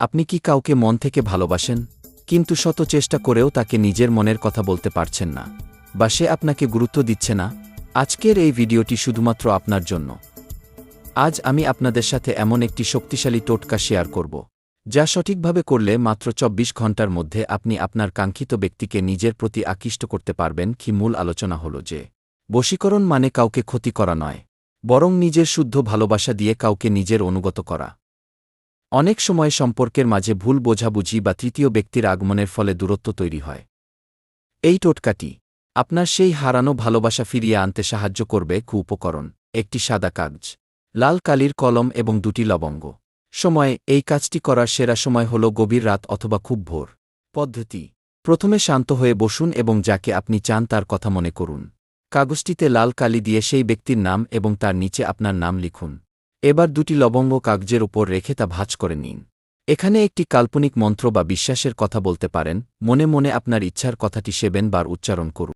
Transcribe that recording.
আপনি কি কাউকে মন থেকে ভালোবাসেন? কিন্তু শত চেষ্টা করেও তাকে নিজের মনের কথা বলতে পারছেন না। বা সে আপনাকে গুরুত্ব দিচ্ছে না। আজকের এই ভিডিওটি শুধুমাত্র আপনার জন্য। আজ আমি আপনাদের সাথে এমন একটি শক্তিশালী টোটকা শেয়ার করব, যা সঠিকভাবে করলে মাত্র চব্বিশ ঘণ্টার মধ্যে আপনি আপনার কাঙ্ক্ষিত ব্যক্তিকে নিজের প্রতি আকৃষ্ট করতে পারবেন কি মূল আলোচনা হল যে, বশীকরণ মানে কাউকে ক্ষতি করা নয়, বরং নিজের শুদ্ধ ভালোবাসা দিয়ে কাউকে নিজের অনুগত করা। অনেক সময় সম্পর্কের মাঝে ভুল বোঝাবুঝি বা তৃতীয় ব্যক্তির আগমনের ফলে দূরত্ব তৈরি হয়। এই টোটকাটি, আপনার সেই হারানো ভালোবাসা ফিরিয়ে আনতে সাহায্য করবে কু উপকরণ, একটি সাদা কাগজ, লাল কালির কলম এবং দুটি লবঙ্গ। সময়ে, এই কাজটি করার সেরা সময় হল গভীর রাত অথবা খুব ভোর। পদ্ধতি, প্রথমে শান্ত হয়ে বসুন এবং যাকে আপনি চান তার কথা মনে করুন। কাগজটিতে লাল কালি দিয়ে সেই ব্যক্তির নাম এবং তার নিচে আপনার নাম লিখুন। এবার দুটি লবঙ্গ কাগজের উপর রেখে তা ভাজ করে নিন। এখানে একটি কাল্পনিক মন্ত্র বা বিশ্বাসের কথা বলতে পারেন, মনে মনে আপনার ইচ্ছার কথাটি সেবেন বার উচ্চারণ করুন।